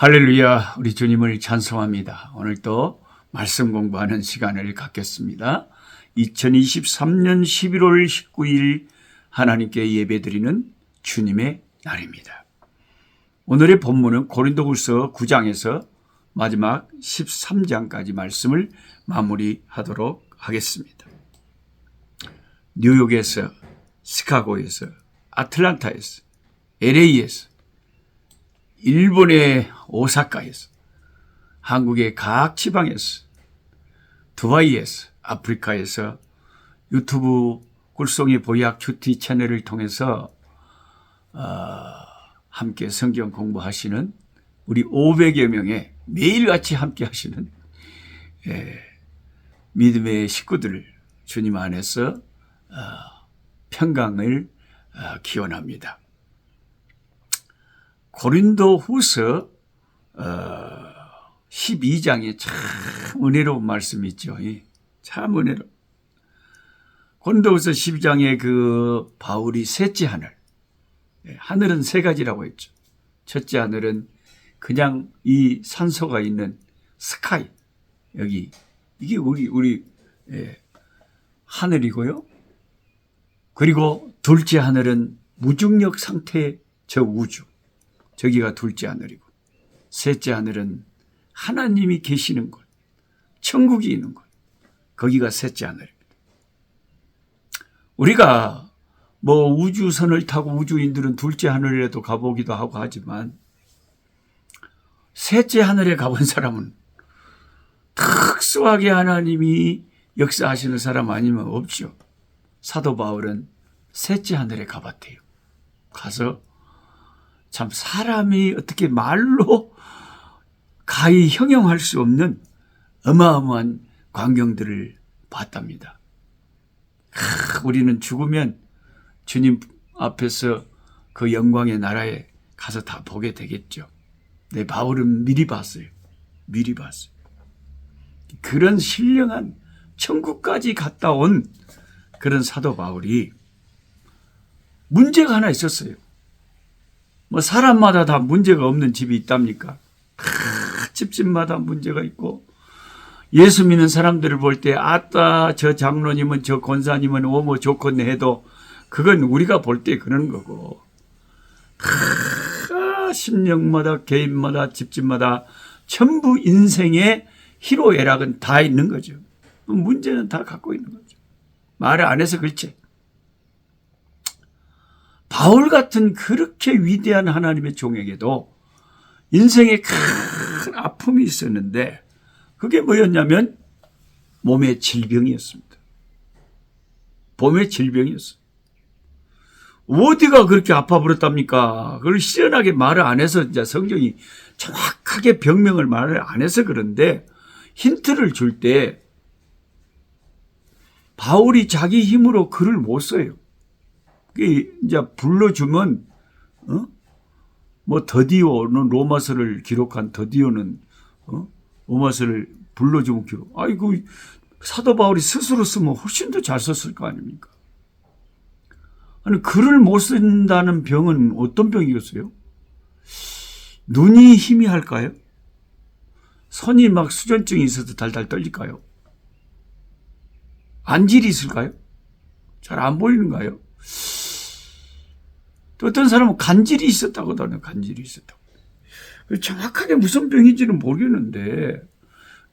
할렐루야, 우리 주님을 찬송합니다. 오늘 또 말씀 공부하는 시간을 갖겠습니다. 2023년 11월 19일 하나님께 예배드리는 주님의 날입니다. 오늘의 본문은 고린도후서 9장에서 마지막 13장까지 말씀을 마무리하도록 하겠습니다. 뉴욕에서, 시카고에서, 아틀란타에서, LA에서, 일본의 오사카에서, 한국의 각 지방에서, 두바이에서, 아프리카에서 유튜브 꿀송이 보약 큐티 채널을 통해서 어, 함께 성경 공부하시는 우리 500여 명의 매일같이 함께 하시는 예, 믿음의 식구들 주님 안에서 어, 평강을 어, 기원합니다. 고린도 후서 12장에 참 은혜로운 말씀이 있죠. 예, 참 은혜로. 고린도 후서 12장에 그 바울이 셋째 하늘, 예, 하늘은 세 가지라고 했죠. 첫째 하늘은 그냥 이 산소가 있는 스카이 여기 이게 우리 우리 예, 하늘이고요. 그리고 둘째 하늘은 무중력 상태의 저 우주. 저기가 둘째 하늘이고 셋째 하늘은 하나님이 계시는 곳, 천국이 있는 곳. 거기가 셋째 하늘입니다. 우리가 뭐 우주선을 타고 우주인들은 둘째 하늘에도 가보기도 하고 하지만 셋째 하늘에 가본 사람은 특수하게 하나님이 역사하시는 사람 아니면 없죠. 사도 바울은 셋째 하늘에 가봤대요. 가서 참 사람이 어떻게 말로 가히 형용할 수 없는 어마어마한 광경들을 봤답니다. 하, 우리는 죽으면 주님 앞에서 그 영광의 나라에 가서 다 보게 되겠죠. 네, 바울은 미리 봤어요. 미리 봤어요. 그런 신령한 천국까지 갔다 온 그런 사도 바울이 문제가 하나 있었어요. 뭐 사람마다 다 문제가 없는 집이 있답니까? 하, 집집마다 문제가 있고 예수 믿는 사람들을 볼 때 아따 저 장로님은 저 권사님은 오모 좋겠네 해도 그건 우리가 볼 때 그런 거고 하, 심령마다 개인마다 집집마다 전부 인생의 희로애락은 다 있는 거죠. 문제는 다 갖고 있는 거죠. 말을 안 해서 그렇지. 바울 같은 그렇게 위대한 하나님의 종에게도 인생에 큰 아픔이 있었는데 그게 뭐였냐면 몸의 질병이었습니다. 몸의 질병이었어요. 어디가 그렇게 아파 버렸답니까? 그걸 시원하게 말을 안 해서 이제 성경이 정확하게 병명을 말을 안 해서 그런데 힌트를 줄 때 바울이 자기 힘으로 글을 못 써요. 그 이제 불러주면 어? 뭐 더디오는 로마서를 기록한 더디오는 어? 로마서를 불러주면 기록. 아이고 사도 바울이 스스로 쓰면 훨씬 더 잘 썼을 거 아닙니까? 아니 글을 못 쓴다는 병은 어떤 병이겠어요? 눈이 희미할까요? 손이 막 수전증이 있어서 달달 떨릴까요? 안질이 있을까요? 잘 안 보이는가요? 또 어떤 사람은 간질이 있었다고 하네요. 간질이 있었다고. 정확하게 무슨 병인지는 모르겠는데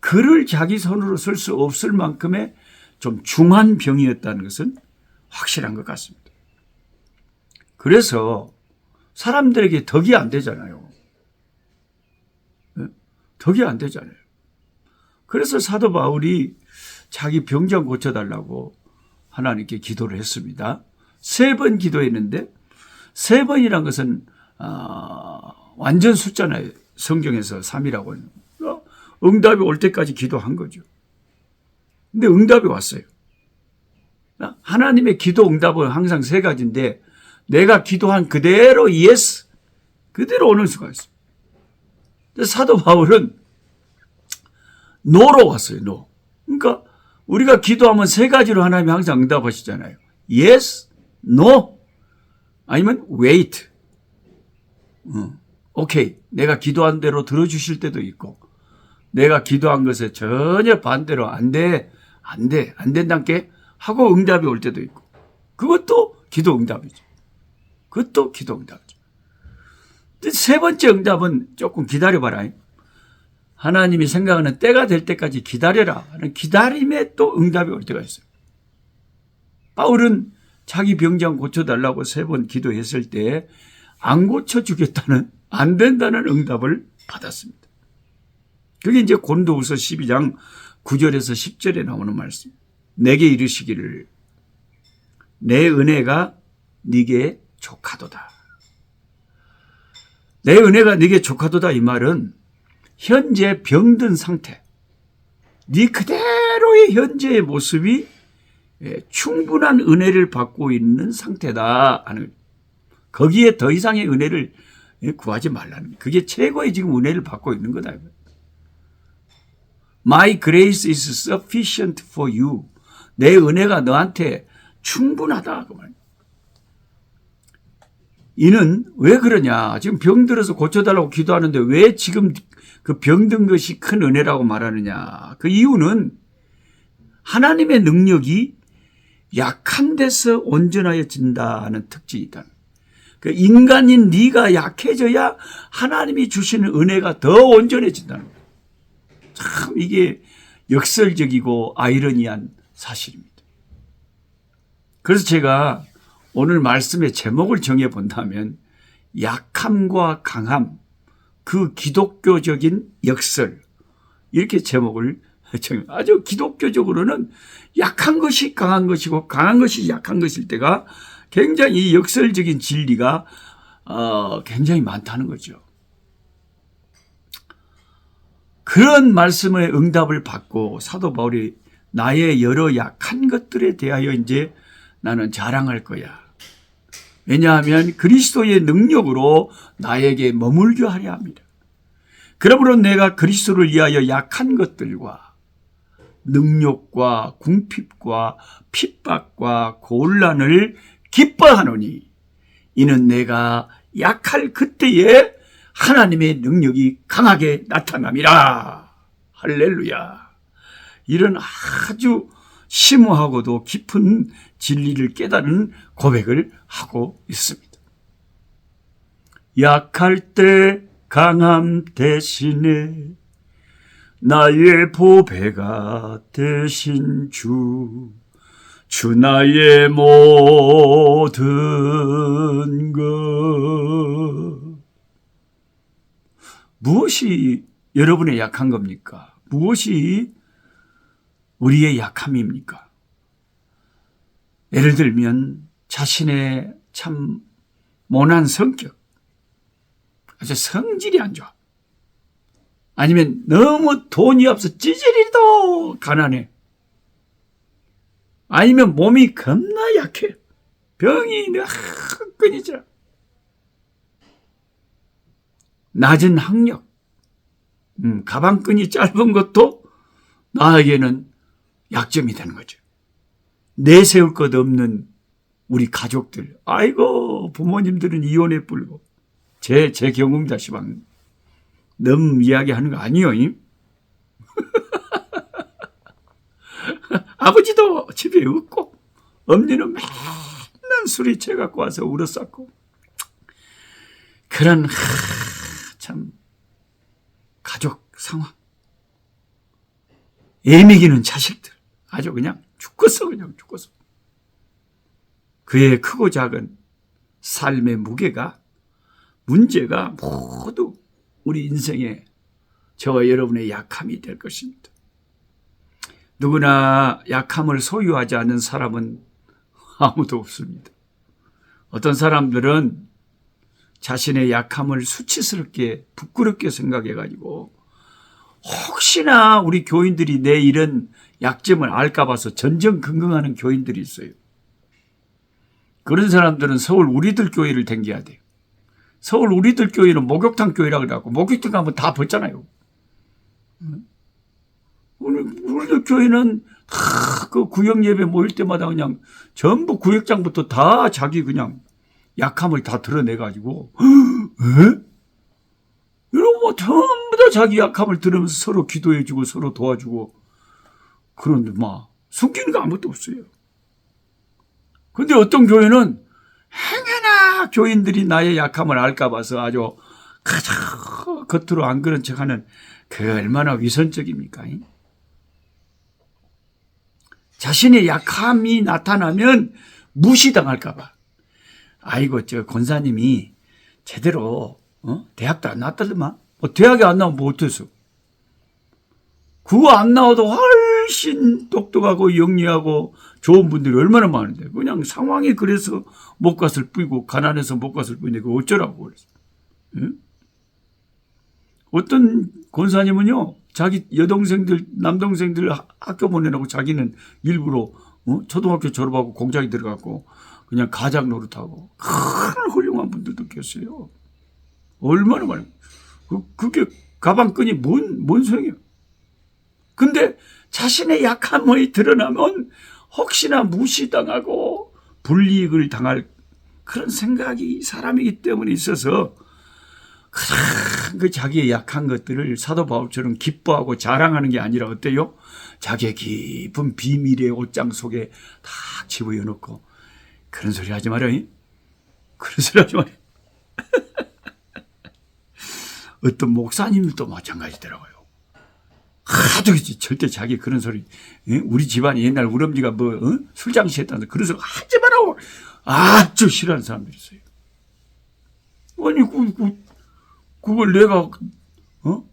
글을 자기 손으로 쓸 수 없을 만큼의 좀 중한 병이었다는 것은 확실한 것 같습니다. 그래서 사람들에게 덕이 안 되잖아요. 덕이 안 되잖아요. 그래서 사도 바울이 자기 병장 고쳐달라고 하나님께 기도를 했습니다. 세 번 기도했는데 세 번이란 것은 어, 완전 숫자나요. 성경에서 3이라고 하는. 응답이 올 때까지 기도한 거죠. 근데 응답이 왔어요. 하나님의 기도 응답은 항상 세 가지인데 내가 기도한 그대로 예스 그대로 오는 수가 있어요. 사도 바울은 노로 왔어요. 노. 그러니까 우리가 기도하면 세 가지로 하나님이 항상 응답하시잖아요. yes, no, 아니면 wait. 어. 오케이. 내가 기도한 대로 들어주실 때도 있고, 내가 기도한 것에 전혀 반대로 안 돼, 안 돼, 안 된다께 하고 응답이 올 때도 있고, 그것도 기도 응답이죠. 그것도 기도 응답이죠. 세 번째 응답은 조금 기다려봐라. 하나님이 생각하는 때가 될 때까지 기다려라 하는 기다림에 또 응답이 올 때가 있어요. 바울은 자기 병장 고쳐달라고 세 번 기도했을 때 안 고쳐주겠다는 안 된다는 응답을 받았습니다. 그게 이제 곤도우서 12장 9절에서 10절에 나오는 말씀. 내게 이르시기를 내 은혜가 네게 족하도다. 내 은혜가 네게 족하도다 이 말은 현재 병든 상태, 네 그대로의 현재의 모습이 예, 충분한 은혜를 받고 있는 상태다 하는 거기에 더 이상의 은혜를 예, 구하지 말라는. 그게 최고의 지금 은혜를 받고 있는 거다. My grace is sufficient for you. 내 은혜가 너한테 충분하다. 그 말. 이는 왜 그러냐? 지금 병 들어서 고쳐달라고 기도하는데 왜 지금 그 병든 것이 큰 은혜라고 말하느냐? 그 이유는 하나님의 능력이 약한 데서 온전하여진다는 특징이 있다. 그 인간인 네가 약해져야 하나님이 주시는 은혜가 더 온전해진다는 거예요. 참 이게 역설적이고 아이러니한 사실입니다. 그래서 제가 오늘 말씀의 제목을 정해 본다면 약함과 강함, 그 기독교적인 역설 이렇게 제목을. 아주 기독교적으로는 약한 것이 강한 것이고 강한 것이 약한 것일 때가 굉장히 역설적인 진리가 어, 굉장히 많다는 거죠. 그런 말씀의 응답을 받고 사도 바울이 나의 여러 약한 것들에 대하여 이제 나는 자랑할 거야. 왜냐하면 그리스도의 능력으로 나에게 머물게 하려 합니다. 그러므로 내가 그리스도를 위하여 약한 것들과 능력과 궁핍과 핍박과 곤란을 기뻐하노니 이는 내가 약할 그때에 하나님의 능력이 강하게 나타남이라. 할렐루야. 이런 아주 심오하고도 깊은 진리를 깨달은 고백을 하고 있습니다. 약할 때 강함 대신에 나의 보배가 되신 주, 주 나의 모든 것. 무엇이 여러분의 약한 겁니까? 무엇이 우리의 약함입니까? 예를 들면 자신의 참 모난 성격, 아주 성질이 안 좋아. 아니면 너무 돈이 없어 찌질이도 가난해. 아니면 몸이 겁나 약해. 병이 끊이질 않아. 낮은 학력, 음, 가방끈이 짧은 것도 나에게는 약점이 되는 거죠. 내세울 것 없는 우리 가족들. 아이고, 부모님들은 이혼에 불고. 제, 제 경험이다, 시방. 넘 이야기하는 거 아니요, 임? 아버지도 집에 없고, 엄니는 맨날 술이 채갖고 와서 울었었고. 그런, 하, 참, 가족 상황. 애미기는 자식들. 아주 그냥 죽겠어, 그냥 죽겠어. 그의 크고 작은 삶의 무게가, 문제가 모두 우리 인생의 저와 여러분의 약함이 될 것입니다. 누구나 약함을 소유하지 않는 사람은 아무도 없습니다. 어떤 사람들은 자신의 약함을 수치스럽게 부끄럽게 생각해 가지고 혹시나 우리 교인들이 내 이런 약점을 알까 봐서 전전긍긍하는 교인들이 있어요. 그런 사람들은 서울 우리들 교회를 댕겨야 돼요. 서울 우리들 교회는 목욕탕 교회라 그래갖고 목욕탕 가면 다 벗잖아요. 우리, 우리들 교회는 그 구역 예배 모일 때마다 그냥 전부 구역장부터 다 자기 그냥 약함을 다 드러내가지고 에? 여러분 뭐 전부 다 자기 약함을 들으면서 서로 기도해주고 서로 도와주고 그런데 막 숨기는 거 아무것도 없어요. 근데 어떤 교회는 행여나 교인들이 나의 약함을 알까 봐서 아주 가장 겉으로 안 그런 척하는 그 얼마나 위선적입니까? 이? 자신의 약함이 나타나면 무시당할까 봐. 아이고 저 권사님이 제대로 어? 대학도 안 나왔다더만 뭐 대학에 안 나오면 뭐 어땠어? 그거 안 나와도 훨씬 똑똑하고 영리하고 좋은 분들이 얼마나 많은데 그냥 상황이 그래서 못 갔을 뿐이고 가난해서 못 갔을 뿐인데 그 어쩌라고 그랬어. 응? 어떤 권사님은요 자기 여동생들 남동생들 하- 학교 보내라고 자기는 일부러 어? 초등학교 졸업하고 공장에 들어갔고 그냥 가장 노릇하고 큰 훌륭한 분들도 계세요. 얼마나 많이 그, 그게 가방끈이 뭔, 뭔 소용이야. 근데 자신의 약함이 드러나면 혹시나 무시당하고 불이익을 당할 그런 생각이 사람이기 때문에 있어서 그 자기의 약한 것들을 사도 바울처럼 기뻐하고 자랑하는 게 아니라 어때요? 자기의 깊은 비밀의 옷장 속에 다 집어넣고 그런 소리 하지 말아요. 이? 그런 소리 하지 말아요. 어떤 목사님도 마찬가지더라고요. 그지 절대 자기 그런 소리 예? 우리 집안이 옛날 우리 엄지가 뭐 어? 술장시 했다는 그런 소리 하지 말라고 아주 싫어하는 사람들이 있어요. 아니 그, 그 그걸 내가 어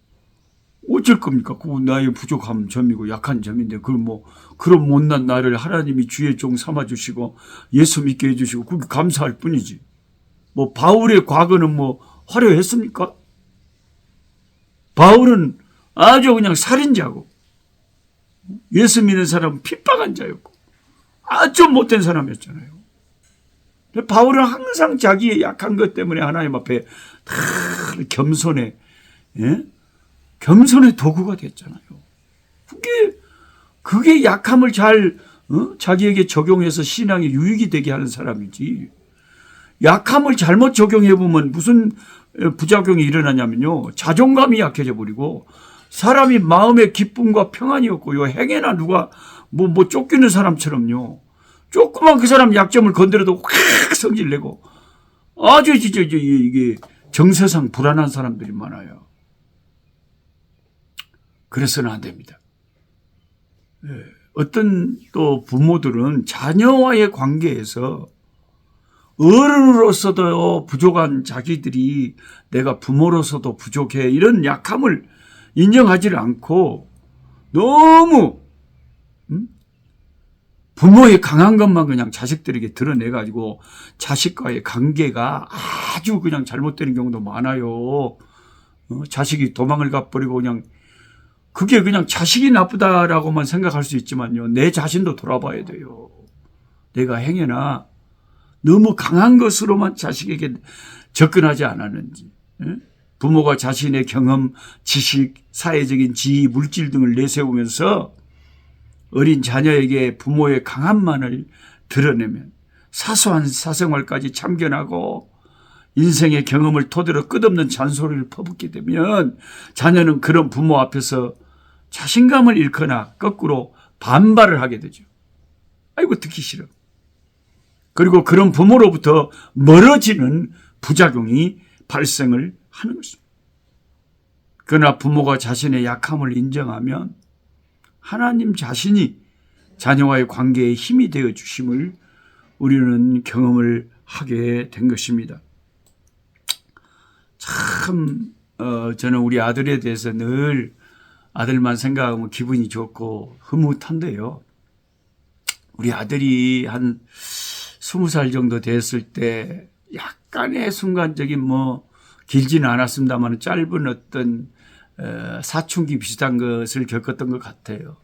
어쩔 겁니까? 그거 나의 부족함 점이고 약한 점인데 그걸 뭐 그런 못난 나를 하나님이 주의 종 삼아 주시고 예수 믿게 해 주시고 그게 감사할 뿐이지. 뭐 바울의 과거는 뭐 화려했습니까? 바울은 아주 그냥 살인자고 예수 믿는 사람은 핍박한 자였고 아주 못된 사람이었잖아요. 바울은 항상 자기의 약한 것 때문에 하나님 앞에 다 겸손의 예? 겸손의 도구가 됐잖아요. 그게 그게 약함을 잘 어? 자기에게 적용해서 신앙에 유익이 되게 하는 사람이지. 약함을 잘못 적용해 보면 무슨 어, 부작용이 일어나냐면요. 자존감이 약해져 버리고 사람이 마음의 기쁨과 평안이 없고요. 행해나 누가 뭐, 뭐 쫓기는 사람처럼요. 조그만 그 사람 약점을 건드려도 확 성질 내고 아주 진짜 이게 정세상 불안한 사람들이 많아요. 그래서는 안 됩니다. 예, 어떤 또 부모들은 자녀와의 관계에서 어른으로서도 부족한 자기들이 내가 부모로서도 부족해 이런 약함을 인정하지를 않고 너무 음? 부모의 강한 것만 그냥 자식들에게 드러내 가지고 자식과의 관계가 아주 그냥 잘못되는 경우도 많아요. 어? 자식이 도망을 가버리고 그냥 그게 그냥 자식이 나쁘다라고만 생각할 수 있지만요. 내 자신도 돌아봐야 돼요. 내가 행여나 너무 강한 것으로만 자식에게 접근하지 않았는지. 예? 부모가 자신의 경험, 지식, 사회적인 지위, 물질 등을 내세우면서 어린 자녀에게 부모의 강함만을 드러내면 사소한 사생활까지 참견하고 인생의 경험을 토대로 끝없는 잔소리를 퍼붓게 되면 자녀는 그런 부모 앞에서 자신감을 잃거나 거꾸로 반발을 하게 되죠. 아이고 듣기 싫어. 그리고 그런 부모로부터 멀어지는 부작용이 발생을 하는 것입니다. 그러나 부모가 자신의 약함을 인정하면 하나님 자신이 자녀와의 관계에 힘이 되어 주심을 우리는 경험을 하게 된 것입니다. 참 어, 저는 우리 아들에 대해서 늘 아들만 생각하면 기분이 좋고 흐뭇한데요. 우리 아들이 한 스무 살 정도 됐을 때 약간의 순간적인 뭐 길지는 않았습니다만 짧은 어떤 어, 사춘기 비슷한 것을 겪었던 것 같아요.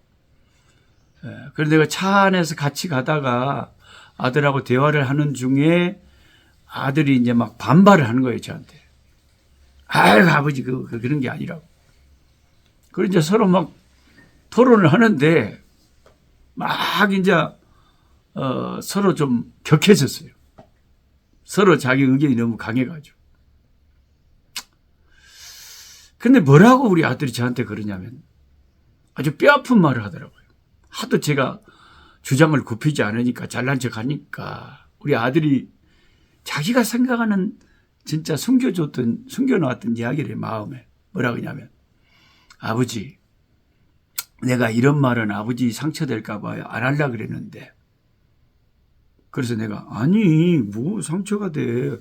예, 그런데 내가 차 안에서 같이 가다가 아들하고 대화를 하는 중에 아들이 이제 막 반발을 하는 거예요, 저한테. 아유, 아버지, 그, 그, 그런 게 아니라고. 그리고 이제 서로 막 토론을 하는데 막 이제 어, 서로 좀 격해졌어요. 서로 자기 의견이 너무 강해가지고. 근데 뭐라고 우리 아들이 저한테 그러냐면 아주 뼈아픈 말을 하더라고요. 하도 제가 주장을 굽히지 않으니까 잘난 척 하니까 우리 아들이 자기가 생각하는 진짜 숨겨줬던, 숨겨놓았던 이야기를 마음에 뭐라 그러냐면 아버지 내가 이런 말은 아버지 상처될까봐 안 하려 그랬는데. 그래서 내가 아니 뭐 상처가 돼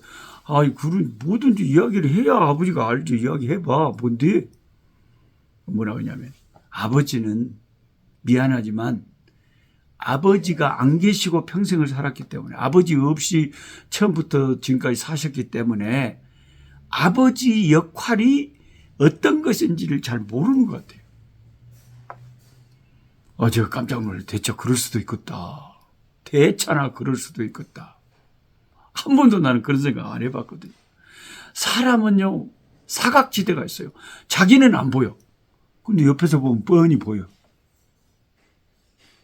아이 그런 뭐든지 이야기를 해야 아버지가 알지 이야기해봐 뭔데 뭐라 그러냐면 아버지는 미안하지만 아버지가 안 계시고 평생을 살았기 때문에 아버지 없이 처음부터 지금까지 사셨기 때문에 아버지 역할이 어떤 것인지를 잘 모르는 것 같아요. 어, 제가 깜짝 놀래. 대체 그럴 수도 있겠다. 대차나 그럴 수도 있겠다. 한 번도 나는 그런 생각 안 해봤거든요. 사람은요, 사각지대가 있어요. 자기는 안 보여. 근데 옆에서 보면 뻔히 보여.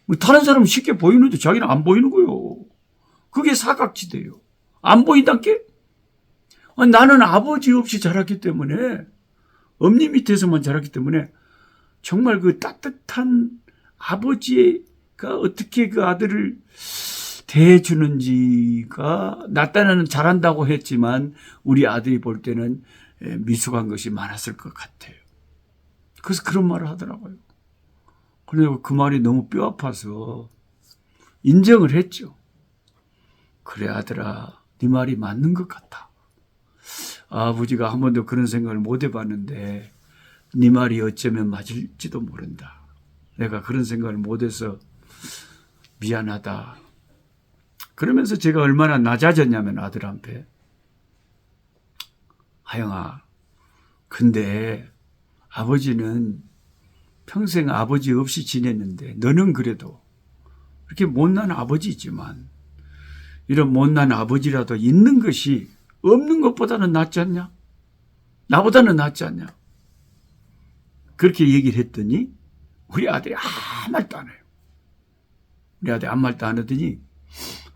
뭐 다른 사람은 쉽게 보이는데 자기는 안 보이는 거요. 그게 사각지대예요. 안 보인단 게? 나는 아버지 없이 자랐기 때문에 엄니 밑에서만 자랐기 때문에 정말 그 따뜻한 아버지가 어떻게 그 아들을 대해주는지가 나타나는 잘한다고 했지만 우리 아들이 볼 때는 예, 미숙한 것이 많았을 것 같아요. 그래서 그런 말을 하더라고요. 그래서 그 말이 너무 뼈 아파서 인정을 했죠. 그래 아들아, 네 말이 맞는 것 같아. 아버지가 한 번도 그런 생각을 못 해봤는데 네 말이 어쩌면 맞을지도 모른다. 내가 그런 생각을 못해서 미안하다. 그러면서 제가 얼마나 낮아졌냐면 아들한테 하영아, 근데 아버지는 평생 아버지 없이 지냈는데 너는 그래도 이렇게 못난 아버지지만 이런 못난 아버지라도 있는 것이 없는 것보다는 낫지 않냐? 나보다는 낫지 않냐? 그렇게 얘기를 했더니 우리 아들이 아무 말도 안 해요. 우리 아들이 아무 말도 안 하더니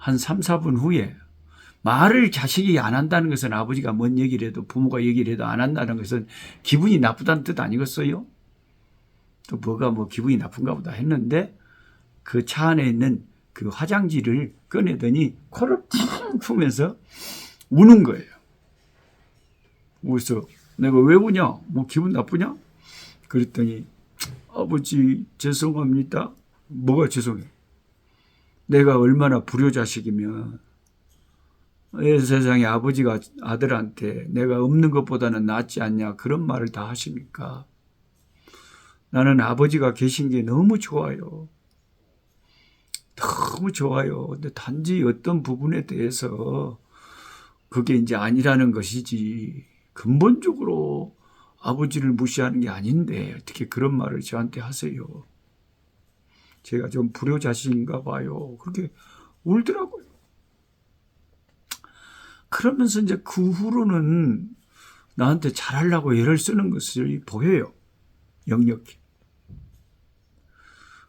한 3, 4분 후에 말을 자식이 안 한다는 것은 아버지가 뭔 얘기를 해도 부모가 얘기를 해도 안 한다는 것은 기분이 나쁘다는 뜻 아니겠어요? 또 뭐가 뭐 기분이 나쁜가 보다 했는데 그 차 안에 있는 그 화장지를 꺼내더니 코를 쿵 푸면서 우는 거예요. 그래서 내가 왜 우냐? 뭐 기분 나쁘냐? 그랬더니 아버지 죄송합니다. 뭐가 죄송해? 내가 얼마나 불효자식이면 이 세상에 아버지가 아들한테 내가 없는 것보다는 낫지 않냐 그런 말을 다 하십니까? 나는 아버지가 계신 게 너무 좋아요. 너무 좋아요. 근데 단지 어떤 부분에 대해서 그게 이제 아니라는 것이지 근본적으로 아버지를 무시하는 게 아닌데 어떻게 그런 말을 저한테 하세요. 제가 좀 불효자식인가 봐요. 그렇게 울더라고요. 그러면서 이제 그 후로는 나한테 잘하려고 애를 쓰는 것을 보여요. 역력히.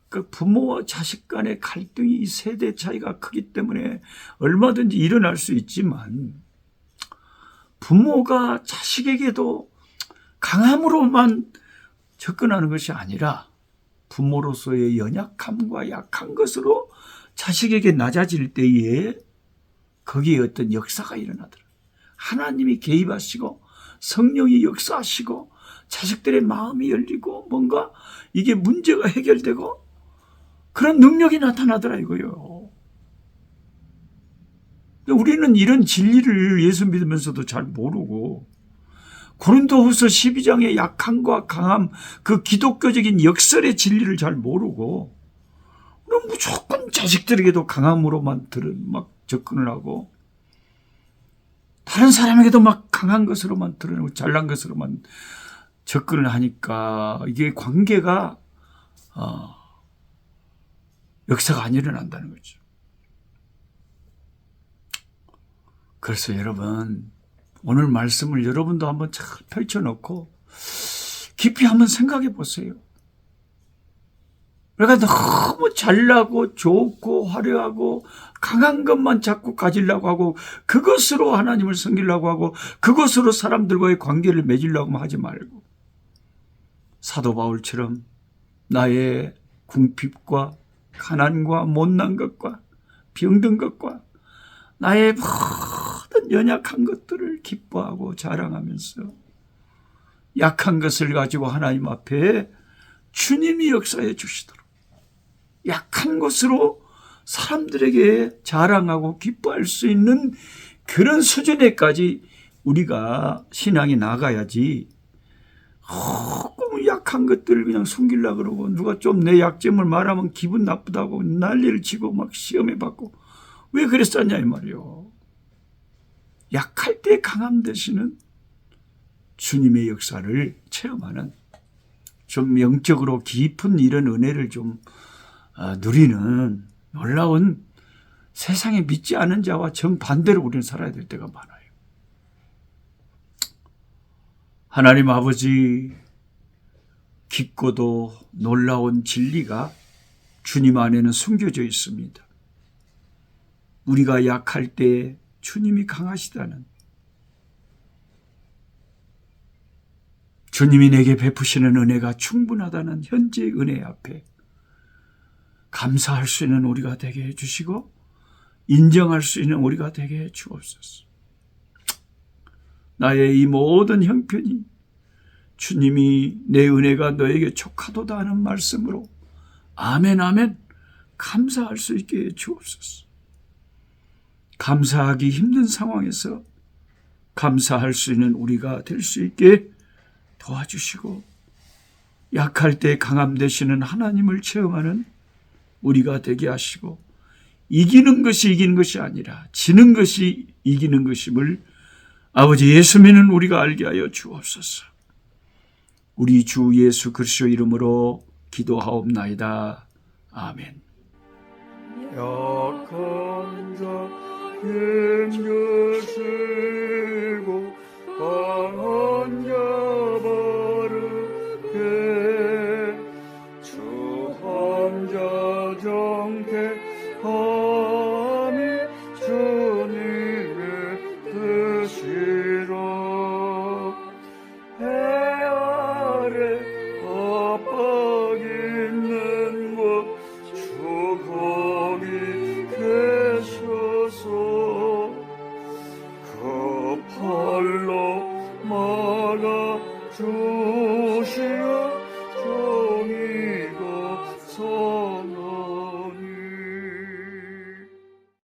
그 부모와 자식 간의 갈등이 세대 차이가 크기 때문에 얼마든지 일어날 수 있지만 부모가 자식에게도 강함으로만 접근하는 것이 아니라 부모로서의 연약함과 약한 것으로 자식에게 낮아질 때에 거기에 어떤 역사가 일어나더라. 하나님이 개입하시고 성령이 역사하시고 자식들의 마음이 열리고 뭔가 이게 문제가 해결되고 그런 능력이 나타나더라 이거요. 우리는 이런 진리를 예수 믿으면서도 잘 모르고 고린도후서 12장의 약함과 강함 그 기독교적인 역설의 진리를 잘 모르고 그럼 무조건 자식들에게도 강함으로만 들은 막 접근을 하고 다른 사람에게도 막 강한 것으로만 드러내고 잘난 것으로만 접근을 하니까 이게 관계가 어, 역사가 안 일어난다는 거죠. 그래서 여러분 오늘 말씀을 여러분도 한번 잘 펼쳐놓고 깊이 한번 생각해 보세요. 내가 너무 잘나고 좋고 화려하고 강한 것만 자꾸 가지려고 하고 그것으로 하나님을 섬기려고 하고 그것으로 사람들과의 관계를 맺으려고 하지 말고 사도 바울처럼 나의 궁핍과 가난과 못난 것과 병든 것과 나의 연약한 것들을 기뻐하고 자랑하면서 약한 것을 가지고 하나님 앞에 주님이 역사해 주시도록 약한 것으로 사람들에게 자랑하고 기뻐할 수 있는 그런 수준에까지 우리가 신앙이 나가야지 조금 약한 것들을 그냥 숨기려 그러고 누가 좀 내 약점을 말하면 기분 나쁘다고 난리를 치고 막 시험에 받고 왜 그랬었냐 이 말이요. 약할 때 강함 되시는 주님의 역사를 체험하는 좀 영적으로 깊은 이런 은혜를 좀 아, 누리는 놀라운 세상에 믿지 않은 자와 정반대로 우리는 살아야 될 때가 많아요. 하나님 아버지 깊고도 놀라운 진리가 주님 안에는 숨겨져 있습니다. 우리가 약할 때 주님이 강하시다는 주님이 내게 베푸시는 은혜가 충분하다는 현재의 은혜 앞에 감사할 수 있는 우리가 되게 해주시고 인정할 수 있는 우리가 되게 해 주옵소서. 나의 이 모든 형편이 주님이 내 은혜가 너에게 촉하도다 하는 말씀으로 아멘 아멘 감사할 수 있게 해 주옵소서. 감사하기 힘든 상황에서 감사할 수 있는 우리가 될 수 있게 도와주시고 약할 때 강함 되시는 하나님을 체험하는 우리가 되게 하시고 이기는 것이 이기는 것이 아니라 지는 것이 이기는 것임을 아버지 예수 믿는 우리가 알게 하여 주옵소서. 우리 주 예수 그리스도 이름으로 기도하옵나이다. 아멘. 약한 자